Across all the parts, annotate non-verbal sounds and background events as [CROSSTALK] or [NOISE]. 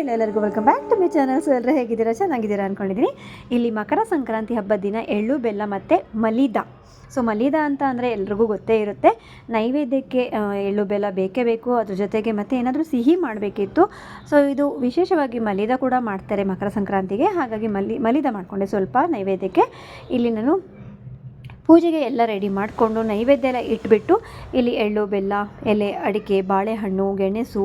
ಎಲ್ಲರಿಗೂ welcome back to my channel so ಎಲ್ಲರೂ ಹೇಗಿದ್ದೀರಾ? ಚೆನ್ನಾಗಿದ್ದೀರಾ ಅಂದ್ಕೊಂಡಿದ್ದೀನಿ ಇಲ್ಲಿ ಮಕರ ಸಂಕ್ರಾಂತಿ ಹಬ್ಬದ ದಿನ ಎಳ್ಳು, ಬೆಲ್ಲ ಮತ್ತು ಮಲಿದ. ಸೊ ಮಲಿದ ಅಂತ ಅಂದರೆ ಎಲ್ರಿಗೂ ಗೊತ್ತೇ ಇರುತ್ತೆ. ನೈವೇದ್ಯಕ್ಕೆ ಎಳ್ಳು, ಬೆಲ್ಲ ಬೇಕೇ ಬೇಕು. ಅದ್ರ ಜೊತೆಗೆ ಮತ್ತೆ ಏನಾದರೂ ಸಿಹಿ ಮಾಡಬೇಕಿತ್ತು. ಸೊ ಇದು ವಿಶೇಷವಾಗಿ ಮಲಿದ ಕೂಡ ಮಾಡ್ತಾರೆ ಮಕರ ಸಂಕ್ರಾಂತಿಗೆ. ಹಾಗಾಗಿ ಮಲಿ, ಮಲಿದ ಮಾಡಿಕೊಂಡೆ ಸ್ವಲ್ಪ ನೈವೇದ್ಯಕ್ಕೆ. ಇಲ್ಲಿ ನಾನು ಪೂಜೆಗೆ ಎಲ್ಲ ರೆಡಿ ಮಾಡಿಕೊಂಡು ನೈವೇದ್ಯ ಎಲ್ಲ ಇಟ್ಬಿಟ್ಟು ಇಲ್ಲಿ ಎಳ್ಳು, ಬೆಲ್ಲ, ಎಲೆ, ಅಡಿಕೆ, ಬಾಳೆಹಣ್ಣು, ಗೆಣಸು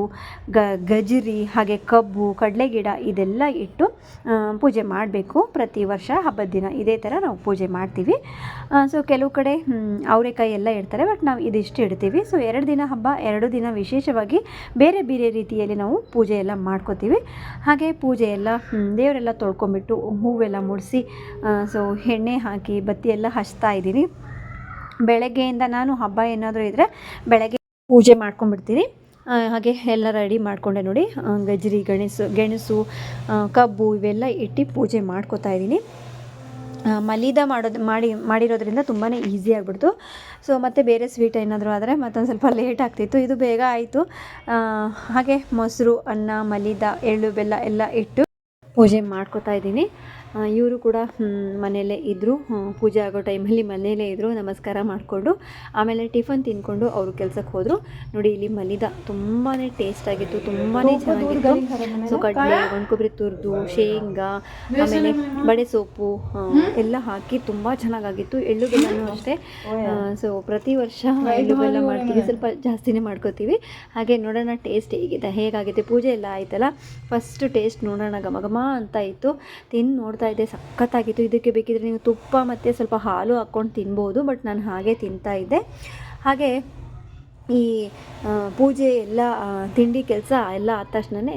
ಗಜರಿ ಹಾಗೆ ಕಬ್ಬು, ಕಡಲೆ ಗಿಡ ಇದೆಲ್ಲ ಇಟ್ಟು ಪೂಜೆ ಮಾಡಬೇಕು. ಪ್ರತಿ ವರ್ಷ ಹಬ್ಬದ ದಿನ ಇದೇ ಥರ ನಾವು ಪೂಜೆ ಮಾಡ್ತೀವಿ. ಸೊ ಕೆಲವು ಕಡೆ ಅವರೆಕಾಯಿ ಎಲ್ಲ ಇಡ್ತಾರೆ ಬಟ್ ನಾವು ಇದಿಷ್ಟು ಇಡ್ತೀವಿ. ಸೊ ಎರಡು ದಿನ ಹಬ್ಬ, ಎರಡು ದಿನ ವಿಶೇಷವಾಗಿ ಬೇರೆ ಬೇರೆ ರೀತಿಯಲ್ಲಿ ನಾವು ಪೂಜೆ ಎಲ್ಲ ಮಾಡ್ಕೋತೀವಿ. ಹಾಗೆ ಪೂಜೆ ಎಲ್ಲ ದೇವರೆಲ್ಲ ತೊಳ್ಕೊಂಬಿಟ್ಟು ಹೂವೆಲ್ಲ ಮುಡಿಸಿ ಸೊ ಎಣ್ಣೆ ಹಾಕಿ, ಬತ್ತಿ ಎಲ್ಲ ಹಚ್ತಾ ಇದ್ದೀನಿ ಬೆಳಗ್ಗೆಯಿಂದ ನಾನು ಹಬ್ಬ ಏನಾದರೂ ಇದ್ದರೆ ಬೆಳಗ್ಗೆ ಪೂಜೆ ಮಾಡ್ಕೊಂಡ್ಬಿಡ್ತೀನಿ. ಹಾಗೆ ಎಲ್ಲ ರೆಡಿ ಮಾಡಿಕೊಂಡೆ ನೋಡಿ. ಗಜ್ಜರಿ, ಗೆಣಸು ಗೆಣಸು ಕಬ್ಬು ಇವೆಲ್ಲ ಇಟ್ಟು ಪೂಜೆ ಮಾಡ್ಕೋತಾ ಇದ್ದೀನಿ. ಮಲೀದ ಮಾಡೋದು ಮಾಡಿ, ಮಾಡಿರೋದ್ರಿಂದ ತುಂಬಾ ಈಸಿ ಆಗಿಬಿಡ್ತು. ಸೊ ಮತ್ತು ಬೇರೆ ಸ್ವೀಟ್ ಏನಾದರೂ ಆದರೆ ಮತ್ತೊಂದು ಸ್ವಲ್ಪ ಲೇಟ್ ಆಗ್ತಿತ್ತು. ಇದು ಬೇಗ ಆಯಿತು. ಹಾಗೆ ಮೊಸರು, ಅನ್ನ ಮಲೀದ ಎಳ್ಳು, ಬೆಲ್ಲ ಎಲ್ಲ ಇಟ್ಟು ಪೂಜೆ ಮಾಡ್ಕೋತಾ ಇದ್ದೀನಿ. ಇವರು ಕೂಡ ಮನೆಯಲ್ಲೇ ಇದ್ದರು ಪೂಜೆ ಆಗೋ ಟೈಮಲ್ಲಿ ಮನೆಯಲ್ಲೇ ಇದ್ದರು ನಮಸ್ಕಾರ ಮಾಡಿಕೊಂಡು ಆಮೇಲೆ ಟಿಫನ್ ತಿನ್ಕೊಂಡು ಅವರು ಕೆಲಸಕ್ಕೆ ಹೋದರು. ನೋಡಿ ಇಲ್ಲಿ ಮಲಿದ ತುಂಬಾ ಟೇಸ್ಟ್ ಆಗಿತ್ತು ತುಂಬಾ ಚೆನ್ನಾಗಿತ್ತು. ಸೊ ಕಡಲೆ ಒಣಕೊಬ್ಬರಿ ತುರಿದು ಶೇಂಗಾ ಆಮೇಲೆ ಬಡೆ ಸೊಪ್ಪು ಎಲ್ಲ ಹಾಕಿ ತುಂಬ ಚೆನ್ನಾಗಾಗಿತ್ತು. ಎಳ್ಳು ಬೆಲ್ಲನೂ ಅಷ್ಟೇ. ಸೊ ಪ್ರತಿ ವರ್ಷ ಎಳ್ಳು ಬೆಲ್ಲ ಮಾಡ್ತೀವಿ. ಸ್ವಲ್ಪ ಜಾಸ್ತಿನೇ ಮಾಡ್ಕೋತೀವಿ. ಹಾಗೆ ನೋಡೋಣ ಟೇಸ್ಟ್ ಹೇಗಿದೆ? ಹೇಗಾಗಿದೆ? ಪೂಜೆ ಎಲ್ಲ ಆಯ್ತಲ್ಲ? ಫಸ್ಟ್ ಟೇಸ್ಟ್ ನೋಡೋಣ ಘಮ ಘಮ ಅಂತ ಇತ್ತು. ತಿಂದು ನೋಡ್ತಾ ಇದ್ದೆ ಸಖತ್ತಾಗಿತ್ತು. ಇದಕ್ಕೆ ಬೇಕಿದ್ರೆ ನೀವು ತುಪ್ಪ ಮತ್ತು ಸ್ವಲ್ಪ ಹಾಲು ಹಾಕ್ಕೊಂಡು ತಿನ್ಬೋದು, ಬಟ್ ನಾನು ಹಾಗೆ ತಿಂತಾ ಇದ್ದೆ. ಹಾಗೆ ಈ ಪೂಜೆ ಎಲ್ಲ ತಿಂಡಿ ಕೆಲಸ ಎಲ್ಲ ಆದ ತಕ್ಷಣವೇ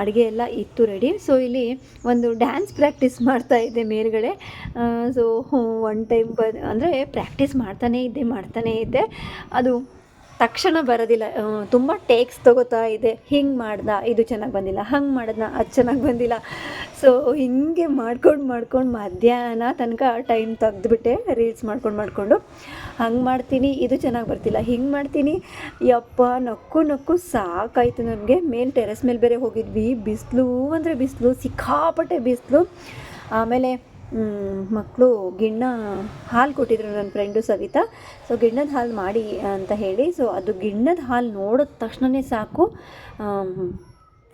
ಅಡುಗೆ ಎಲ್ಲ ಇತ್ತು ರೆಡಿ ಸೊ ಇಲ್ಲಿ ಒಂದು ಡ್ಯಾನ್ಸ್ ಪ್ರಾಕ್ಟೀಸ್ ಮಾಡ್ತಾ ಇದ್ದೆ ಮೇಲುಗಡೆ. ಸೊ ಒನ್ ಟೈಮ್ ಬ, ಅಂದರೆ ಪ್ರಾಕ್ಟೀಸ್ ಮಾಡ್ತಾನೇ ಇದ್ದೆ ಮಾಡ್ತಾನೇ ಇದ್ದೆ. ಅದು ತಕ್ಷಣ ಬರೋದಿಲ್ಲ. ತುಂಬ ಟೇಕ್ಸ್ ತಗೋತಾ ಇದೆ. ಹಿಂಗೆ ಮಾಡ್ದ, ಇದು ಚೆನ್ನಾಗಿ ಬಂದಿಲ್ಲ, ಹಂಗೆ ಮಾಡಿದ್ನ, ಅದು ಚೆನ್ನಾಗಿ ಬಂದಿಲ್ಲ. ಸೊ ಹಿಂಗೆ ಮಾಡ್ಕೊಂಡು ಮಾಡ್ಕೊಂಡು ಮಧ್ಯಾಹ್ನ ತನಕ ಟೈಮ್ ತೆಗೆದುಬಿಟ್ಟೆ ರೀಲ್ಸ್ ಮಾಡ್ಕೊಂಡು ಮಾಡಿಕೊಂಡು. ಹಂಗೆ ಮಾಡ್ತೀನಿ, ಇದು ಚೆನ್ನಾಗಿ ಬರ್ತಿಲ್ಲ, ಹಿಂಗೆ ಮಾಡ್ತೀನಿ. ಯಪ್ಪ, ನಕ್ಕು ನಕ್ಕು ಸಾಕಾಯಿತು ನನಗೆ. ಮೇಲೆ ಟೆರೆಸ್ ಮೇಲೆ ಬೇರೆ ಹೋಗಿದ್ವಿ, ಬಿಸಿಲು ಅಂದರೆ ಬಿಸಿಲು, ಸಿಕ್ಕಾಪಟ್ಟೆ ಬಿಸಿಲು. ಆಮೇಲೆ ಮಕ್ಕಳು ಗಿಣ್ಣ ಹಾಲು ಕೊಟ್ಟಿದ್ರು ನನ್ನ ಫ್ರೆಂಡು ಸವಿತಾ. ಸೊ ಗಿಣ್ಣದ ಹಾಲು ಮಾಡಿ ಅಂತ ಹೇಳಿ ಸೊ ಅದು ಗಿಣ್ಣದ ಹಾಲು ನೋಡಿದ ತಕ್ಷಣವೇ ಸಾಕು.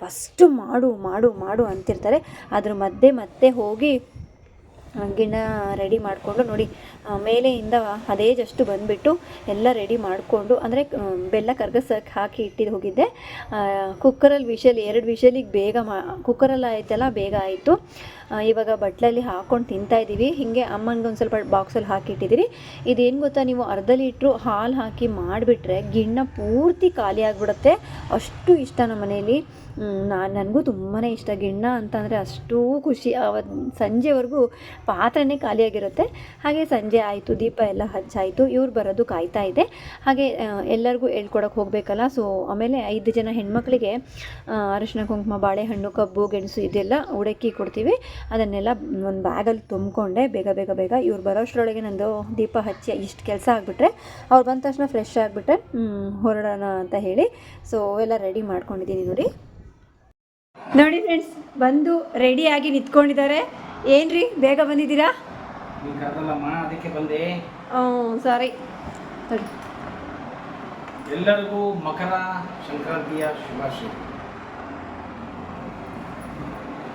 ಫಸ್ಟು ಮಾಡು ಮಾಡು ಮಾಡು ಅಂತಿರ್ತಾರೆ. ಅದ್ರ ಮಧ್ಯೆ ಮತ್ತೆ ಹೋಗಿ ಗಿಣ್ಣ ರೆಡಿ ಮಾಡಿಕೊಂಡು ನೋಡಿ ಮೇಲೆಯಿಂದ ಅದೇ ಜಸ್ಟ್ ಬಂದುಬಿಟ್ಟು ಎಲ್ಲ ರೆಡಿ ಮಾಡಿಕೊಂಡು, ಅಂದರೆ ಬೆಲ್ಲ ಕರ್ಗಸಕ್ಕೆ ಹಾಕಿ ಇಟ್ಟಿದ್ದು ಹೋಗಿದ್ದೆ. ಕುಕ್ಕರಲ್ಲಿ ವಿಷಲ್, ಎರಡು ವಿಷಲಿಗೆ ಬೇಗ ಮಾ ಕುಕ್ಕರಲ್ಲಿ ಆಯ್ತಲ್ಲ, ಬೇಗ ಆಯಿತು. ಇವಾಗ ಬಟ್ಲಲ್ಲಿ ಹಾಕ್ಕೊಂಡು ತಿಂತಾ ಇದ್ದೀವಿ. ಹೀಗೆ ಅಮ್ಮನಿಗೆ ಒಂದು ಸ್ವಲ್ಪ ಬಾಕ್ಸಲ್ಲಿ ಹಾಕಿಟ್ಟಿದ್ದೀರಿ. ಇದೇನು ಗೊತ್ತಾ, ನೀವು ಅರ್ಧ ಲೀಟ್ರು ಹಾಲು ಹಾಕಿ ಮಾಡಿಬಿಟ್ರೆ ಗಿಣ್ಣ ಪೂರ್ತಿ ಖಾಲಿ ಆಗಿಬಿಡುತ್ತೆ. ಅಷ್ಟು ಇಷ್ಟ ನಮ್ಮ ಮನೆಯಲ್ಲಿ. ನಾನು ನನಗೂ ತುಂಬಾ ಇಷ್ಟ. ಗಿಣ್ಣ ಅಂತಂದರೆ ಅಷ್ಟೂ ಖುಷಿ. ಅವತ್ತು ಸಂಜೆವರೆಗೂ ಪಾತ್ರೆನೇ ಖಾಲಿಯಾಗಿರುತ್ತೆ ಹಾಗೆ ಸಂಜೆ ಆಯಿತು, ದೀಪ ಎಲ್ಲ ಹಚ್ಚಾಯಿತು, ಇವ್ರು ಬರೋದು ಕಾಯ್ತಾ ಇದೆ. ಹಾಗೆ ಎಲ್ಲರಿಗೂ ಹೇಳ್ಕೊಡೋಕೆ ಹೋಗಬೇಕಲ್ಲ. ಸೊ, ಆಮೇಲೆ ಐದು ಜನ ಹೆಣ್ಮಕ್ಳಿಗೆ ಅರಿಶಿನ ಕುಂಕುಮ, ಬಾಳೆಹಣ್ಣು, ಕಬ್ಬು, ಗೆಣಸು ಇದೆಲ್ಲ ಉಡಕ್ಕಿ ಕೊಡ್ತೀವಿ. ಅದನ್ನೆಲ್ಲ ಒಂದು ಬ್ಯಾಗಲ್ಲಿ ತುಂಬಿಕೊಂಡೆ ಬೇಗ ಬೇಗ ಬೇಗ ಇವ್ರು ಬರೋಷ್ಟರೊಳಗೆ ನಂದು ದೀಪ ಹಚ್ಚಿ ಇಷ್ಟು ಕೆಲಸ ಆಗಿಬಿಟ್ರೆ ಅವ್ರು ಬಂದ ತಕ್ಷಣ ಫ್ರೆಶ್ ಆಗಿಬಿಟ್ರೆ ಹೊರಡೋಣ ಅಂತ ಹೇಳಿ. ಸೊ ಎಲ್ಲ ರೆಡಿ ಮಾಡ್ಕೊಂಡಿದ್ದೀನಿ ನೋಡಿ. ನೋಡಿ ಫ್ರೆಂಡ್ಸ್ ಬಂದು ರೆಡಿಯಾಗಿ ನಿಂತ್ಕೊಂಡಿದ್ದಾರೆ. ಏನ್ರಿ ಬೇಗ ಬಂದಿದ್ದೀರಾ? ಅದಕ್ಕೆ ಬಂದೆ. ಸಾರಿ ಎಲ್ಲರಿಗೂ ಮಕರ ಸಂಕ್ರಾಂತಿಯ ಶುಭಾಶಯ.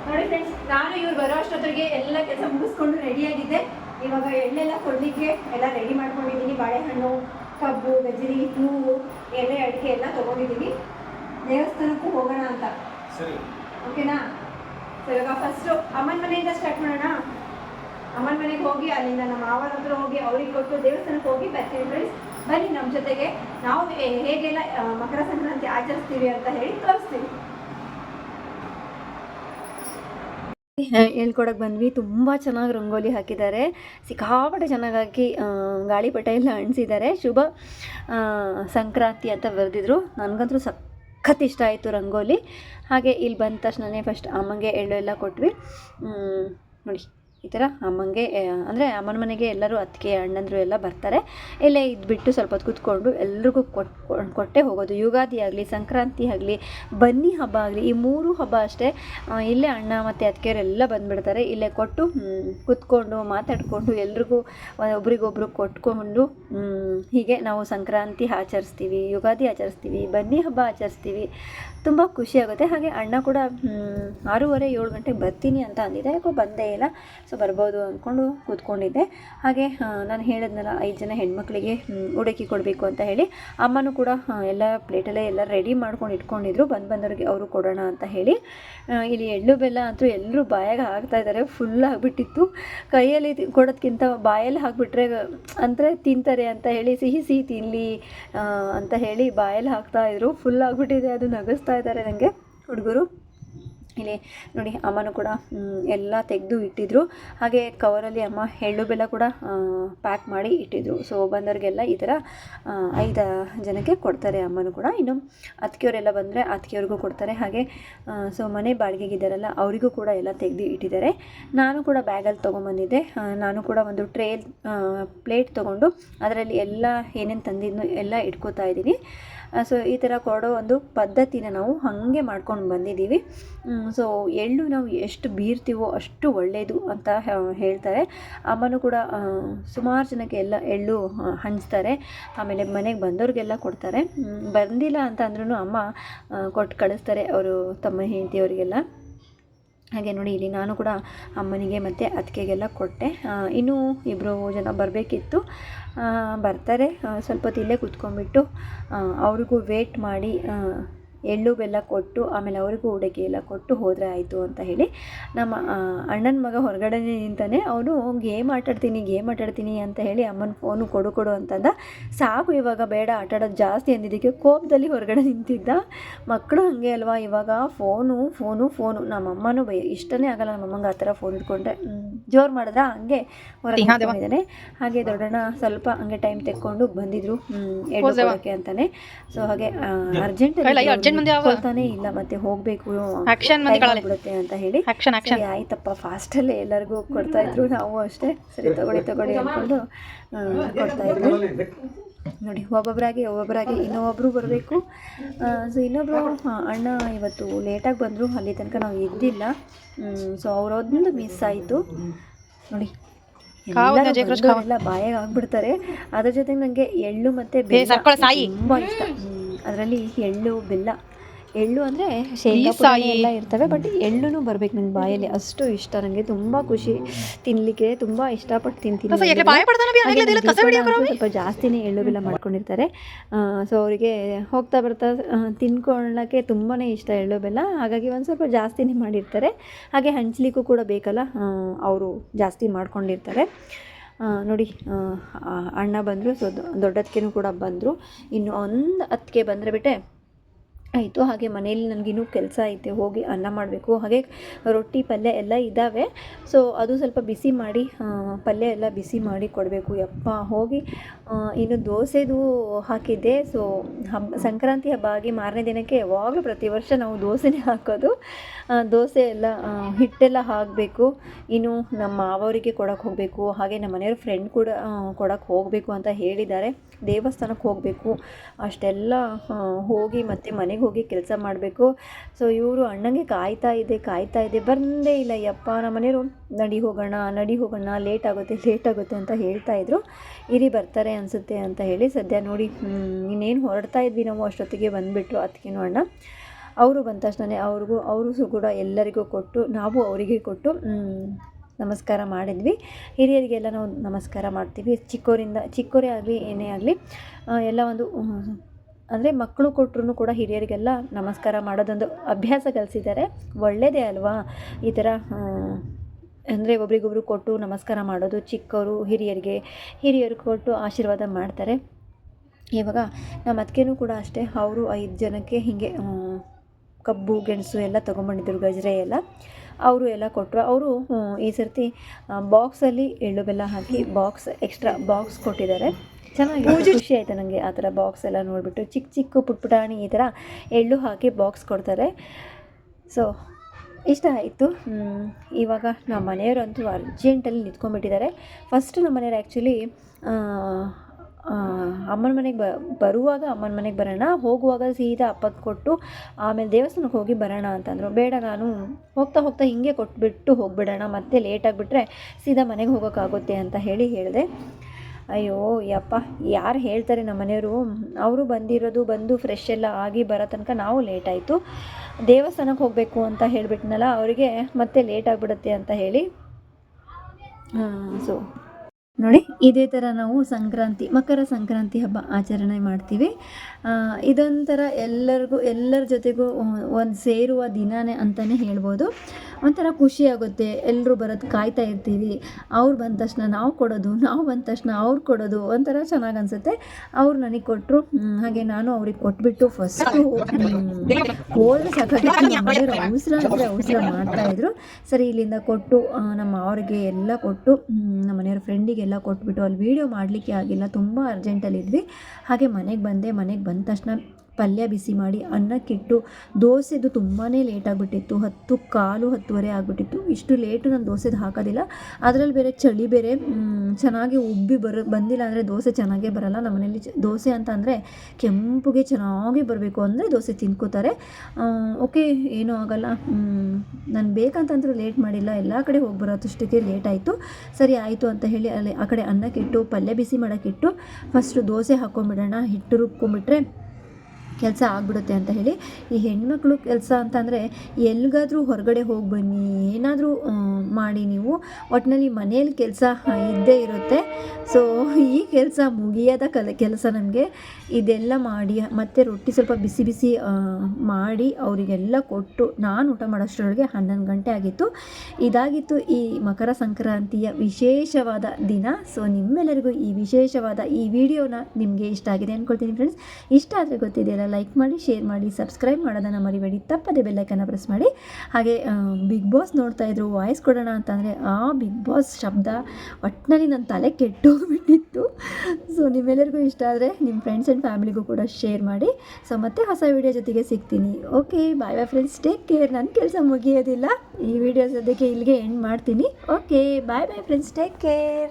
ನೋಡಿ ಫ್ರೆಂಡ್ಸ್ ನಾನು ಇವ್ರು ಬರೋ ಅಷ್ಟೊತ್ತಿಗೆ ಎಲ್ಲ ಕೆಲಸ ಮುಗಿಸ್ಕೊಂಡು ರೆಡಿಯಾಗಿದ್ದೆ ಇವಾಗ ಎಳ್ಳೆಲ್ಲ ಕೊಡಲಿಕ್ಕೆ ಎಲ್ಲ ರೆಡಿ ಮಾಡ್ಕೊಂಡಿದ್ದೀನಿ. ಬಾಳೆಹಣ್ಣು ಕಬ್ಬು ಗಜರಿ ಹೂವು ಎಲೆ ಅಡಿಕೆ ಎಲ್ಲ ತೊಗೊಂಡಿದ್ದೀನಿ. ದೇವಸ್ಥಾನಕ್ಕೂ ಹೋಗೋಣ ಅಂತ. ಸರಿ. ಓಕೆನಾ ಸೊ ಇವಾಗ ಫಸ್ಟು ಅಮ್ಮನ ಮನೆಯಿಂದ ಸ್ಟಾರ್ಟ್ ಮಾಡೋಣ. ಅಮ್ಮನ ಮನೆಗೆ ಹೋಗಿ ಅಲ್ಲಿಂದ ನಮ್ಮ ಮಾವನ ಹತ್ರ ಹೋಗಿ ಅವ್ರಿಗೆ ಕೊಟ್ಟು ದೇವಸ್ಥಾನಕ್ಕೆ ಹೋಗಿ ಬರ್ತೀವಿ ಫ್ರೆಂಡ್ಸ್ ಬನ್ನಿ ನಮ್ಮ ಜೊತೆಗೆ. ನಾವು ಹೇಗೆಲ್ಲ ಮಕರ ಸಂಕ್ರಾಂತಿ ಆಚರಿಸ್ತೀವಿ ಅಂತ ಹೇಳಿ ತೋರಿಸ್ತೀವಿ [LAUGHS] ಹೇಳ್ಕೊಡಕ್ಕೆ ಬಂದ್ವಿ. ತುಂಬ ಚೆನ್ನಾಗಿ ರಂಗೋಲಿ ಹಾಕಿದ್ದಾರೆ. ಸಿಕ್ಕಾಪಟ್ಟೆ ಚೆನ್ನಾಗಿ ಹಾಕಿ ಗಾಳಿಪಟ ಎಲ್ಲ ಅಂಟಿಸಿದ್ದಾರೆ ಶುಭ ಸಂಕ್ರಾಂತಿ ಅಂತ ಬರೆದಿದ್ರು. ನನಗಂತೂ ಸಖತ್ ಇಷ್ಟ ಆಯಿತು ರಂಗೋಲಿ. ಹಾಗೆ ಇಲ್ಲಿ ಬಂದ ತಕ್ಷಣನೇ ಫಸ್ಟ್ ಅಮ್ಮಂಗೆ ಎಳ್ಳು ಎಲ್ಲ ಕೊಟ್ವಿ. ನೋಡಿ. ಈ ಥರ ಅಮ್ಮಂಗೆ ಅಂದರೆ ಅಮ್ಮನ ಮನೆಗೆ ಎಲ್ಲರೂ ಅತ್ತಿಗೆ, ಅಣ್ಣಂದರು ಎಲ್ಲ ಬರ್ತಾರೆ. ಇಲ್ಲೇ ಇದ್ಬಿಟ್ಟು ಸ್ವಲ್ಪ ಹೊತ್ತು ಕೂತ್ಕೊಂಡು ಎಲ್ರಿಗೂ ಕೊಟ್ಟು ಕೊಟ್ಟೆ ಹೋಗೋದು. ಯುಗಾದಿ ಆಗಲಿ, ಸಂಕ್ರಾಂತಿ ಆಗಲಿ, ಬನ್ನಿ ಹಬ್ಬ ಆಗಲಿ, ಈ ಮೂರು ಹಬ್ಬ ಅಷ್ಟೇ ಇಲ್ಲೇ ಅಣ್ಣ ಮತ್ತು ಅತ್ತಿಗೆಯವರೆಲ್ಲ ಬಂದುಬಿಡ್ತಾರೆ. ಇಲ್ಲೇ ಕೊಟ್ಟು ಕೂತ್ಕೊಂಡು, ಮಾತಾಡಿಕೊಂಡು ಎಲ್ರಿಗೂ ಒಬ್ರಿಗೊಬ್ರು ಕೊಟ್ಕೊಂಡು ಹೀಗೆ ನಾವು ಸಂಕ್ರಾಂತಿ ಆಚರಿಸ್ತೀವಿ, ಯುಗಾದಿ ಆಚರಿಸ್ತೀವಿ, ಬನ್ನಿ ಹಬ್ಬ ಆಚರಿಸ್ತೀವಿ. ತುಂಬ ಖುಷಿಯಾಗುತ್ತೆ ಹಾಗೆ ಅಣ್ಣ ಕೂಡ ಆರೂವರೆ, ಏಳು ಗಂಟೆಗೆ ಬರ್ತೀನಿ ಅಂತ ಅಂದಿದ್ದೆ ಯಾಕೋ ಬಂದೇ ಇಲ್ಲ. ಸೊ, ಬರ್ಬೋದು ಅಂದ್ಕೊಂಡು ಕೂತ್ಕೊಂಡಿದ್ದೆ. ಹಾಗೆ ನಾನು ಹೇಳಿದ್ನಲ್ಲ, ಐದು ಜನ ಹೆಣ್ಮಕ್ಳಿಗೆ ಉಡುಕಿ ಕೊಡಬೇಕು ಅಂತ ಹೇಳಿ. ಅಮ್ಮನೂ ಕೂಡ ಎಲ್ಲ ಪ್ಲೇಟಲ್ಲೇ ಎಲ್ಲ ರೆಡಿ ಮಾಡ್ಕೊಂಡು ಇಟ್ಕೊಂಡಿದ್ರು. ಬಂದು ಬಂದವ್ರಿಗೆ ಅವರು ಕೊಡೋಣ ಅಂತ ಹೇಳಿ. ಇಲ್ಲಿ ಎಳ್ಳು ಬೆಲ್ಲ ಅಂತೂ ಎಲ್ಲರೂ ಬಾಯಾಗ ಹಾಕ್ತಾ ಇದ್ದಾರೆ. ಫುಲ್ ಆಗಿಬಿಟ್ಟಿತ್ತು. ಕೈಯಲ್ಲಿ ಕೊಡೋದಕ್ಕಿಂತ ಬಾಯಲ್ಲಿ ಹಾಕ್ಬಿಟ್ರೆ, ಅಂದರೆ ತಿಂತಾರೆ ಅಂತ ಹೇಳಿ, ಸಿಹಿ ಸಿಹಿ ತಿನ್ನಲಿ ಅಂತ ಹೇಳಿ ಬಾಯಲ್ಲಿ ಹಾಕ್ತಾ ಇದ್ರು. ಫುಲ್ ಆಗಿಬಿಟ್ಟಿದೆ. ಅದು ನಗಿಸ್ತಾ ಇದ್ದಾರೆ ನನಗೆ ಹುಡುಗರು. ಇಲ್ಲಿ ನೋಡಿ, ಅಮ್ಮನೂ ಕೂಡ ಎಲ್ಲ ತೆಗೆದು ಇಟ್ಟಿದ್ರು. ಹಾಗೆ ಕವರಲ್ಲಿ ಅಮ್ಮ ಎಳ್ಳು ಬೆಲ್ಲ ಕೂಡ ಪ್ಯಾಕ್ ಮಾಡಿ ಇಟ್ಟಿದ್ರು. ಸೊ ಬಂದವ್ರಿಗೆಲ್ಲ ಈ ಥರ ಐದು ಜನಕ್ಕೆ ಕೊಡ್ತಾರೆ ಅಮ್ಮನೂ ಕೂಡ. ಇನ್ನು ಅತ್ತಿಗೆಯವರೆಲ್ಲ ಬಂದರೆ ಅತ್ತಿಗೆಯವ್ರಿಗೂ ಕೊಡ್ತಾರೆ. ಹಾಗೆ ಸೊ ಮನೆ ಬಾಡಿಗೆಗಿದ್ದಾರಲ್ಲ, ಅವರಿಗೂ ಕೂಡ ಎಲ್ಲ ತೆಗೆದು ಇಟ್ಟಿದ್ದಾರೆ. ನಾನು ಕೂಡ ಬ್ಯಾಗಲ್ಲಿ ತೊಗೊಂಬಂದಿದ್ದೆ. ನಾನು ಕೂಡ ಒಂದು ಟ್ರೇ ಪ್ಲೇಟ್ ತೊಗೊಂಡು, ಅದರಲ್ಲಿ ಎಲ್ಲ ಏನೇನು ತಂದಿದ್ನೋ ಎಲ್ಲ ಇಟ್ಕೋತಾ ಇದ್ದೀನಿ. ಸೊ ಈ ಥರ ಕೊಡೋ ಒಂದು ಪದ್ಧತಿನ ನಾವು ಹಾಗೆ ಮಾಡ್ಕೊಂಡು ಬಂದಿದ್ದೀವಿ. ಸೊ ಎಳ್ಳು ನಾವು ಎಷ್ಟು ಬೀರ್ತೀವೋ ಅಷ್ಟು ಒಳ್ಳೆಯದು ಅಂತ ಹೇಳ್ತಾರೆ. ಅಮ್ಮನೂ ಕೂಡ ಸುಮಾರು ಜನಕ್ಕೆ ಎಲ್ಲ ಎಳ್ಳು ಹಂಚ್ತಾರೆ. ಆಮೇಲೆ ಮನೆಗೆ ಬಂದವ್ರಿಗೆಲ್ಲ ಕೊಡ್ತಾರೆ. ಬಂದಿಲ್ಲ ಅಂತ ಅಂದ್ರೂ ಅಮ್ಮ ಕೊಟ್ಟು ಕಳಿಸ್ತಾರೆ ಅವರು ತಮ್ಮ ಹೆಂಡತಿಯವರಿಗೆಲ್ಲ. ಹಾಗೆ ನೋಡಿ, ಇಲ್ಲಿ ನಾನು ಕೂಡ ಅಮ್ಮನಿಗೆ ಮತ್ತು ಅತ್ತಿಗೆಗೆಲ್ಲ ಕೊಟ್ಟೆ. ಇನ್ನೂ ಇಬ್ಬರು ಜನ ಬರಬೇಕಿತ್ತು. ಬರ್ತಾರೆ. ಸ್ವಲ್ಪ ಹೊತ್ತು ಇಲ್ಲೇ ಕೂತ್ಕೊಂಡ್ಬಿಟ್ಟು ಅವ್ರಿಗೂ ವೇಟ್ ಮಾಡಿ ಎಳ್ಳು ಬೆಲ್ಲ ಕೊಟ್ಟು ಆಮೇಲೆ ಅವರಿಗೂ ಉಡುಗೆ ಎಲ್ಲ ಕೊಟ್ಟು ಹೋದರೆ ಆಯಿತು ಅಂತ ಹೇಳಿ ನಮ್ಮ ಅಣ್ಣನ ಮಗ ಹೊರಗಡೆ ನಿಂತಾನೆ ಅವನು ಗೇಮ್ ಆಟಾಡ್ತೀನಿ ಗೇಮ್ ಆಟಾಡ್ತೀನಿ ಅಂತ ಹೇಳಿ ಅಮ್ಮನ ಫೋನು ಕೊಡು ಕೊಡು ಅಂತಂದ. ಸಾಕು ಇವಾಗ ಬೇಡ ಆಟಾಡೋದು ಜಾಸ್ತಿ ಅಂದಿದ್ದಕ್ಕೆ ಕೋಪದಲ್ಲಿ ಹೊರಗಡೆ ನಿಂತಿದ್ದ. ಮಕ್ಕಳು ಹಾಗೆ ಅಲ್ವಾ? ಇವಾಗ ಫೋನು ಫೋನು ಫೋನು ನಮ್ಮಮ್ಮನೂ ಬೈ ಇಷ್ಟನೇ ಆಗಲ್ಲ ನಮ್ಮಮ್ಮಂಗೆ ಆ ಥರ ಫೋನ್ ಇಟ್ಕೊಂಡ್ರೆ. ಜೋರು ಮಾಡಿದ್ರ? ಹಂಗೆ ಹೊರಗೆ ಹಾಗೆ ದೊಡ್ಡಣ್ಣ ಸ್ವಲ್ಪ ಹಂಗೆ ಟೈಮ್ ತೆಕ್ಕೊಂಡು ಬಂದಿದ್ರು. ಹ್ಮ್, ಎಳ್ಳು ಅಂತಾನೆ. ಸೊ ಹಾಗೆ ಅರ್ಜೆಂಟ್ ಕೊಡ್ತಾನೆ ಇಲ್ಲ ಮತ್ತೆ ಹೋಗಬೇಕು ಆಕ್ಷನ್ ಮಂದಿ ಬಿಡುತ್ತೆ ಅಂತ ಹೇಳಿ. ಆಕ್ಷನ್ ಆಕ್ಷನ್ ಆಯ್ತಪ್ಪ ಫಾಸ್ಟಲ್ಲೇ ಎಲ್ಲರಿಗೂ ಕೊಡ್ತಾ ಇದ್ರು ನಾವು ಅಷ್ಟೇ. ಸರಿ ತಗೊಳ್ಳಿ ತಗೊಳ್ಳಿ ಅಂದ್ಕೊಂಡು ಕೊಡ್ತಾ ಇದ್ರು ನೋಡಿ ಒಬ್ಬೊಬ್ಬರಾಗಿ ಒಬ್ಬೊಬ್ಬರಾಗಿ ಇನ್ನೊಬ್ಬರು ಬರಬೇಕು. ಸೊ ಇನ್ನೊಬ್ಬರು ಅಣ್ಣ ಇವತ್ತು ಲೇಟಾಗಿ ಬಂದರು ಅಲ್ಲಿ ತನಕ ನಾವು ಇದ್ದಿಲ್ಲ. ಸೊ ಅವ್ರದ್ದು ಮಿಸ್ ಆಯಿತು. ನೋಡಿ ಎಲ್ಲ ಬಾಯಾಗ ಆಗ್ಬಿಡ್ತಾರೆ. ಅದ್ರ ಜೊತೆಗೆ ನನಗೆ ಎಳ್ಳು ಮತ್ತು ಬೆಲ್ಲ ತುಂಬ ಇಷ್ಟ. ಅದರಲ್ಲಿ ಎಳ್ಳು ಬೆಲ್ಲ. ಎಳ್ಳು ಅಂದರೆ ಶೇಂಗಾ ಎಲ್ಲ ಇರ್ತವೆ ಬಟ್ ಎಳ್ಳು ಬರ್ಬೇಕು ನನ್ನ ಬಾಯಲ್ಲಿ. ಅಷ್ಟು ಇಷ್ಟ ನನಗೆ ತುಂಬ ಖುಷಿ ತಿನ್ನಲಿಕ್ಕೆ ತುಂಬ ಇಷ್ಟಪಟ್ಟು ತಿಂತೀನಿ ಸ್ವಲ್ಪ ಜಾಸ್ತಿನೇ ಎಳ್ಳು ಬೆಲ್ಲ ಮಾಡ್ಕೊಂಡಿರ್ತಾರೆ. ಸೊ ಅವರಿಗೆ ಹೋಗ್ತಾ ಬರ್ತಾ ತಿನ್ಕೊಳ್ಳೋಕ್ಕೆ ತುಂಬಾ ಇಷ್ಟ ಎಳ್ಳು ಬೆಲ್ಲ. ಹಾಗಾಗಿ ಒಂದು ಸ್ವಲ್ಪ ಜಾಸ್ತಿನೇ ಮಾಡಿರ್ತಾರೆ. ಹಾಗೆ ಹಂಚ್ಲಿಕ್ಕೂ ಕೂಡ ಬೇಕಲ್ಲ ಅವರು ಜಾಸ್ತಿ ಮಾಡ್ಕೊಂಡಿರ್ತಾರೆ. ನೋಡಿ ಅಣ್ಣ ಬಂದರು ಸೊ ದೊಡ್ಡತ್ತಿಗೆನೂ ಕೂಡ ಬಂದರು. ಇನ್ನು ಒಂದು ಅತ್ತಿಗೆ ಬಂದರೆ ಬಿಟ್ಟೆ ಆಯಿತು ಹಾಗೆ ಮನೆಯಲ್ಲಿ ನನಗಿನ್ನೂ ಕೆಲಸ ಐತೆ, ಹೋಗಿ ಅನ್ನ ಮಾಡಬೇಕು. ಹಾಗೆ ರೊಟ್ಟಿ, ಪಲ್ಯ ಎಲ್ಲ ಇದ್ದಾವೆ. ಸೊ ಅದು ಸ್ವಲ್ಪ ಬಿಸಿ ಮಾಡಿ ಪಲ್ಯ ಎಲ್ಲ ಬಿಸಿ ಮಾಡಿ ಕೊಡಬೇಕು. ಯಪ್ಪ, ಹೋಗಿ ಇನ್ನು ದೋಸೆದು ಹಾಕಿದ್ದೆ. ಸೊ ಹಬ್ಬ ಸಂಕ್ರಾಂತಿ ಹಬ್ಬ ಆಗಿ ಮಾರನೇ ದಿನಕ್ಕೆ ಯಾವಾಗಲೂ ಪ್ರತಿ ವರ್ಷ ನಾವು ದೋಸೆನೇ ಹಾಕೋದು. ದೋಸೆ ಎಲ್ಲ ಹಿಟ್ಟೆಲ್ಲ ಹಾಕಬೇಕು. ಇನ್ನು ನಮ್ಮ ಮಾವರಿಗೆ ಕೊಡೋಕೆ ಹೋಗಬೇಕು. ಹಾಗೆ ನಮ್ಮ ಮನೆಯವ್ರ ಫ್ರೆಂಡ್ ಕೂಡ ಕೊಡೋಕ್ಕೆ ಹೋಗಬೇಕು ಅಂತ ಹೇಳಿದ್ದಾರೆ. ದೇವಸ್ಥಾನಕ್ಕೆ ಹೋಗಬೇಕು. ಅಷ್ಟೆಲ್ಲ ಹೋಗಿ ಮತ್ತೆ ಮನೆಗೆ ಹೋಗಿ ಕೆಲಸ ಮಾಡಬೇಕು. ಸೊ ಇವರು ಅಣ್ಣಂಗೆ ಕಾಯ್ತಾ ಇದೆ ಕಾಯ್ತಾ ಇದೆ. ಬಂದೇ ಇಲ್ಲ ಯಪ್ಪ ನಮ್ಮ ಮನೆಯವರು, ನಡಿ ಹೋಗೋಣ ನಡಿ ಹೋಗೋಣ ಲೇಟ್ ಆಗುತ್ತೆ ಲೇಟ್ ಆಗುತ್ತೆ ಅಂತ ಹೇಳ್ತಾ ಇದ್ರು. ಇರಿ ಬರ್ತಾರೆ ಅನಿಸುತ್ತೆ ಅಂತ ಹೇಳಿ ಸದ್ಯ ನೋಡಿ ಇನ್ನೇನು ಹೊರಡ್ತಾ ಇದ್ವಿ ನಾವು ಅಷ್ಟೊತ್ತಿಗೆ ಬಂದುಬಿಟ್ರು ಅದಕ್ಕೇನು ಅಣ್ಣ ಅವರು ಬಂದ ತಕ್ಷಣ ಅವ್ರಿಗೂ ಅವರು ಕೂಡ ಎಲ್ಲರಿಗೂ ಕೊಟ್ಟು, ನಾವು ಅವರಿಗೆ ಕೊಟ್ಟು ನಮಸ್ಕಾರ ಮಾಡಿದ್ವಿ. ಹಿರಿಯರಿಗೆಲ್ಲ ನಾವು ನಮಸ್ಕಾರ ಮಾಡ್ತೀವಿ. ಚಿಕ್ಕೋರಿಂದ, ಚಿಕ್ಕೋರೇ ಆಗಲಿ, ಏನೇ ಆಗಲಿ ಎಲ್ಲ ಒಂದು ಅಂದರೆ ಮಕ್ಕಳು ಕೊಟ್ಟರು ಕೂಡ ಹಿರಿಯರಿಗೆಲ್ಲ ನಮಸ್ಕಾರ ಮಾಡೋದೊಂದು ಅಭ್ಯಾಸ ಕಲಿಸಿದ್ದಾರೆ. ಒಳ್ಳೆಯದೇ ಅಲ್ವಾ? ಈ ಥರ ಅಂದರೆ ಒಬ್ರಿಗೊಬ್ರು ಕೊಟ್ಟು ನಮಸ್ಕಾರ ಮಾಡೋದು ಚಿಕ್ಕವರು, ಹಿರಿಯರಿಗೆ, ಹಿರಿಯರು ಕೊಟ್ಟು ಆಶೀರ್ವಾದ ಮಾಡ್ತಾರೆ. ಇವಾಗ ನಮ್ಮ ಅದಕ್ಕೇನು ಕೂಡ ಅಷ್ಟೇ, ಅವರು ಐದು ಜನಕ್ಕೆ ಹೀಗೆ ಕಬ್ಬು, ಗೆಣಸು ಎಲ್ಲ ತೊಗೊಂಬಂದಿದ್ರು, ಗಜರೆ ಎಲ್ಲ. ಅವರು ಎಲ್ಲ ಕೊಟ್ಟರು ಅವರು ಈ ಸರ್ತಿ ಬಾಕ್ಸಲ್ಲಿ ಎಳ್ಳು ಬೆಲ್ಲ ಹಾಕಿ ಬಾಕ್ಸ್ ಎಕ್ಸ್ಟ್ರಾ ಬಾಕ್ಸ್ ಕೊಟ್ಟಿದ್ದಾರೆ. ಚೆನ್ನಾಗಿ ಖುಷಿ ಆಯಿತು ನನಗೆ ಆ ಥರ ಬಾಕ್ಸ್ ಎಲ್ಲ ನೋಡಿಬಿಟ್ಟು. ಚಿಕ್ಕ ಚಿಕ್ಕ ಪುಟ್ಪುಟಾಣಿ ಈ ಥರ ಎಳ್ಳು ಹಾಕಿ ಬಾಕ್ಸ್ ಕೊಡ್ತಾರೆ. ಸೊ ಇಷ್ಟ ಆಯಿತು. ಇವಾಗ ನಮ್ಮ ಮನೆಯವರಂತೂ ಅರ್ಜೆಂಟಲ್ಲಿ ನಿಂತ್ಕೊಂಡ್ಬಿಟ್ಟಿದ್ದಾರೆ. ಫಸ್ಟ್ ನಮ್ಮ ಮನೆಯವ್ರು ಆ್ಯಕ್ಚುಲಿ ಅಮ್ಮನ ಮನೆಗೆ ಬ ಬರುವಾಗ ಅಮ್ಮನ ಮನೆಗೆ ಬರೋಣ ಹೋಗುವಾಗ ಸೀದಾ ಅಪ್ಪಗೆ ಕೊಟ್ಟು ಆಮೇಲೆ ದೇವಸ್ಥಾನಕ್ಕೆ ಹೋಗಿ ಬರೋಣ ಅಂತಂದರು. ಬೇಡ ನಾನು ಹೋಗ್ತಾ ಹೋಗ್ತಾ ಹಿಂಗೆ ಕೊಟ್ಬಿಟ್ಟು ಹೋಗಿಬಿಡೋಣ ಮತ್ತೆ ಲೇಟ್ ಆಗಿಬಿಟ್ರೆ ಸೀದಾ ಮನೆಗೆ ಹೋಗೋಕ್ಕಾಗುತ್ತೆ ಅಂತ ಹೇಳಿ ಹೇಳಿದೆ. ಅಯ್ಯೋ, ಯಪ್ಪ. ಯಾರು ಹೇಳ್ತಾರೆ ನಮ್ಮ ಮನೆಯವರು? ಅವರು ಬಂದಿರೋದು ಬಂದು ಫ್ರೆಶ್ ಎಲ್ಲ ಆಗಿ ಬರೋ ತನಕ ನಾವು ಲೇಟಾಯಿತು ದೇವಸ್ಥಾನಕ್ಕೆ ಹೋಗಬೇಕು ಅಂತ ಹೇಳಿಬಿಟ್ನಲ್ಲ, ಅವರಿಗೆ ಮತ್ತೆ ಲೇಟ್ ಆಗಿಬಿಡುತ್ತೆ ಅಂತ ಹೇಳಿ. ಸೊ ನೋಡಿ, ಇದೇ ಥರ ನಾವು ಸಂಕ್ರಾಂತಿ, ಮಕರ ಸಂಕ್ರಾಂತಿ ಹಬ್ಬ ಆಚರಣೆ ಮಾಡ್ತೀವಿ. ಇದೊಂಥರ ಎಲ್ಲರಿಗೂ, ಎಲ್ಲರ ಜೊತೆಗೂ ಒಂದು ಸೇರುವ ದಿನನೇ ಅಂತಲೇ ಹೇಳ್ಬೋದು. ಒಂಥರ ಖುಷಿ ಆಗುತ್ತೆ. ಎಲ್ಲರೂ ಬರೋದು ಕಾಯ್ತಾ ಇರ್ತೀವಿ. ಅವ್ರು ಬಂದ ತಕ್ಷಣ ನಾವು ಕೊಡೋದು ನಾವು ಬಂದ ತಕ್ಷಣ ಅವ್ರು ಕೊಡೋದು ಒಂಥರ ಚೆನ್ನಾಗಿ ಅನಿಸುತ್ತೆ. ಅವ್ರು ನನಗೆ ಕೊಟ್ಟರು ಹಾಗೆ ನಾನು ಅವ್ರಿಗೆ ಕೊಟ್ಬಿಟ್ಟು ಫಸ್ಟು ಹೋದ್ರೆ ಸಾಕಾಗಿತ್ತು ನಮ್ಮ ಮನೆಯವ್ರು ಅವಸರ ಅಂದರೆ ಅವಸರ ಮಾಡ್ತಾಯಿದ್ರು ಸರಿ ಇಲ್ಲಿಂದ ಕೊಟ್ಟು ನಮ್ಮ ಅವ್ರಿಗೆ ಎಲ್ಲ ಕೊಟ್ಟು ನಮ್ಮ ಮನೆಯವ್ರ ಫ್ರೆಂಡಿಗೆಲ್ಲ ಕೊಟ್ಬಿಟ್ಟು ಅಲ್ಲಿ ವೀಡಿಯೋ ಮಾಡಲಿಕ್ಕೆ ಆಗಿಲ್ಲ. ತುಂಬ ಅರ್ಜೆಂಟಲ್ಲಿದ್ವಿ ಹಾಗೆ ಮನೆಗೆ ಬಂದೆ ಮನೆಗೆ ಬಂದ ತಕ್ಷಣ ಪಲ್ಯ ಬಿಸಿ ಮಾಡಿ ಅನ್ನಕ್ಕಿಟ್ಟು ದೋಸೆದು ತುಂಬಾ ಲೇಟ್ ಆಗಿಬಿಟ್ಟಿತ್ತು. ಹತ್ತು ಕಾಲು ಹತ್ತುವರೆ ಆಗಿಬಿಟ್ಟಿತ್ತು. ಇಷ್ಟು ಲೇಟು ನಾನು ದೋಸೆದು ಹಾಕೋದಿಲ್ಲ. ಅದರಲ್ಲಿ ಬೇರೆ ಚಳಿ ಬೇರೆ ಚೆನ್ನಾಗಿ ಉಬ್ಬಿ ಬರೋ, ಬಂದಿಲ್ಲ ಅಂದರೆ ದೋಸೆ ಚೆನ್ನಾಗೇ ಬರಲ್ಲ. ನಮ್ಮ ಮನೇಲಿ ದೋಸೆ ಅಂತ ಅಂದರೆ ಕೆಂಪುಗೆ ಚೆನ್ನಾಗಿ ಬರಬೇಕು ಅಂದರೆ ದೋಸೆ ತಿನ್ಕೋತಾರೆ. ಓಕೆ, ಏನೂ ಆಗಲ್ಲ. ನಾನು ಬೇಕಂತಂದ್ರೂ ಲೇಟ್ ಮಾಡಿಲ್ಲ. ಎಲ್ಲ ಕಡೆ ಹೋಗಿ ಬರೋದಷ್ಟಕ್ಕೆ ಲೇಟ್ ಆಯಿತು. ಸರಿ, ಆಯಿತು ಅಂತ ಹೇಳಿ ಅಲ್ಲಿ ಆ ಕಡೆ ಅನ್ನಕ್ಕಿಟ್ಟು, ಪಲ್ಯ ಬಿಸಿ ಮಾಡೋಕ್ಕಿಟ್ಟು ಫಸ್ಟು ದೋಸೆ ಹಾಕ್ಕೊಂಬಿಡೋಣ ಹಿಟ್ಟು ರುಬ್ಕೊಂಬಿಟ್ರೆ ಕೆಲಸ ಆಗ್ಬಿಡುತ್ತೆ ಅಂತ ಹೇಳಿ ಈ ಹೆಣ್ಮಕ್ಳು ಕೆಲಸ ಅಂತಂದರೆ ಎಲ್ಲಿಗಾದರೂ ಹೊರಗಡೆ ಹೋಗಿ ಬನ್ನಿ, ಏನಾದರೂ ಮಾಡಿ ನೀವು. ಒಟ್ಟಿನಲ್ಲಿ ಮನೆಯಲ್ಲಿ ಕೆಲಸ ಇದ್ದೇ ಇರುತ್ತೆ. ಸೊ ಈ ಕೆಲಸ ಮುಗಿಯದ ಕಲ, ಕೆಲಸ ನಮಗೆ ಇದೆಲ್ಲ ಮಾಡಿ, ಮತ್ತು ರೊಟ್ಟಿ ಸ್ವಲ್ಪ ಬಿಸಿ ಬಿಸಿ ಮಾಡಿ ಅವರಿಗೆಲ್ಲ ಕೊಟ್ಟು ನಾನು ಊಟ ಮಾಡೋಷ್ಟರೊಳಗೆ ಹನ್ನೊಂದು ಗಂಟೆ ಆಗಿತ್ತು. ಇದಾಗಿತ್ತು ಈ ಮಕರ ಸಂಕ್ರಾಂತಿಯ ವಿಶೇಷವಾದ ದಿನ. ಸೊ ನಿಮ್ಮೆಲ್ಲರಿಗೂ ಈ ವಿಶೇಷವಾದ ಈ ವಿಡಿಯೋನ ನಿಮಗೆ ಇಷ್ಟ ಆಗಿದೆ ಅಂದ್ಕೊಳ್ತೀನಿ ಫ್ರೆಂಡ್ಸ್ ಇಷ್ಟ ಆದರೆ ಗೊತ್ತಿದೆಯಲ್ಲ ಲೈಕ್ ಮಾಡಿ ಶೇರ್ ಮಾಡಿ ಸಬ್ಸ್ಕ್ರೈಬ್ ಮಾಡೋದನ್ನು ಮರಿಬೇಡಿ. ತಪ್ಪದೆ ಬೆಲ್ಲೈಕನ್ನು ಪ್ರೆಸ್ ಮಾಡಿ. ಹಾಗೆ ಬಿಗ್ ಬಾಸ್ ನೋಡ್ತಾ ಇದ್ರು ವಾಯ್ಸ್ ಕೊಡೋಣ ಅಂತಂದರೆ, ಆ ಬಿಗ್ ಬಾಸ್ ಶಬ್ದ ಒಟ್ಟಿನಲ್ಲಿ ನನ್ನ ತಲೆ ಕೆಟ್ಟೋಗ್ಬಿಟ್ಟಿತ್ತು ಸೊ ನಿಮ್ಮೆಲ್ಲರಿಗೂ ಇಷ್ಟ ಆದರೆ ನಿಮ್ಮ ಫ್ರೆಂಡ್ಸ್ ಆ್ಯಂಡ್ ಫ್ಯಾಮಿಲಿಗೂ ಕೂಡ ಶೇರ್ ಮಾಡಿ. ಸೊ ಮತ್ತೆ ಹೊಸ ವಿಡಿಯೋ ಜೊತೆಗೆ ಸಿಗ್ತೀನಿ. Okay bye bye friends take care ನನ್ನ ಕೆಲಸ ಮುಗಿಯೋದಿಲ್ಲ. ಈ ವಿಡಿಯೋ ಸದ್ಯಕ್ಕೆ ಇಲ್ಲಿಗೆ ಎಂಡ್ ಮಾಡ್ತೀನಿ. Okay bye bye friends take care